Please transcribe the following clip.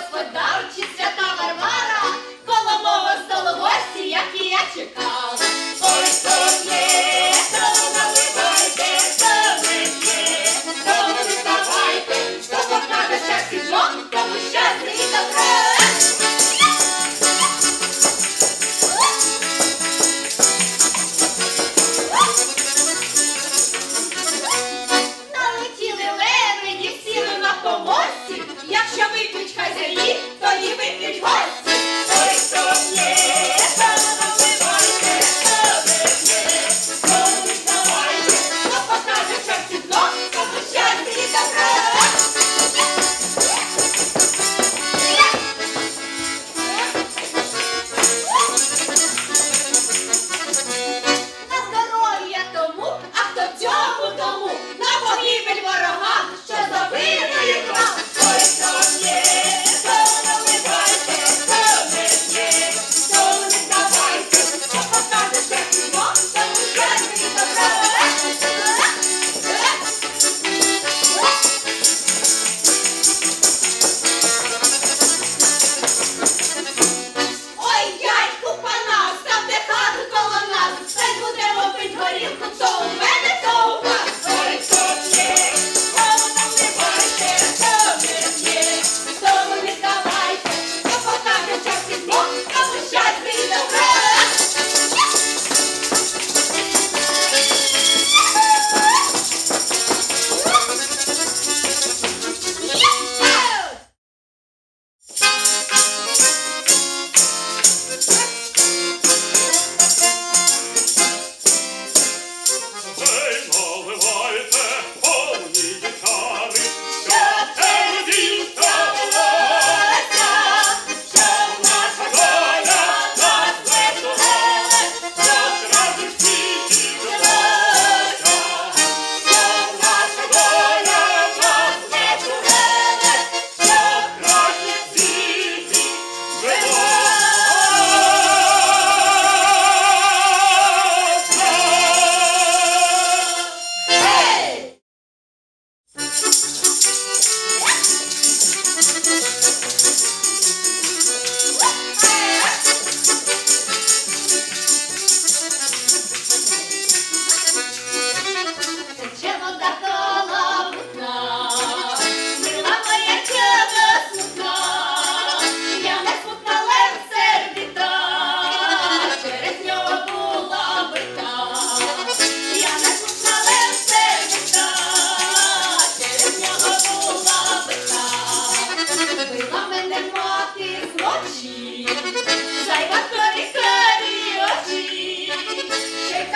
господарчі свята Варвара, коло мого столовості, як і я чекала. Eu sou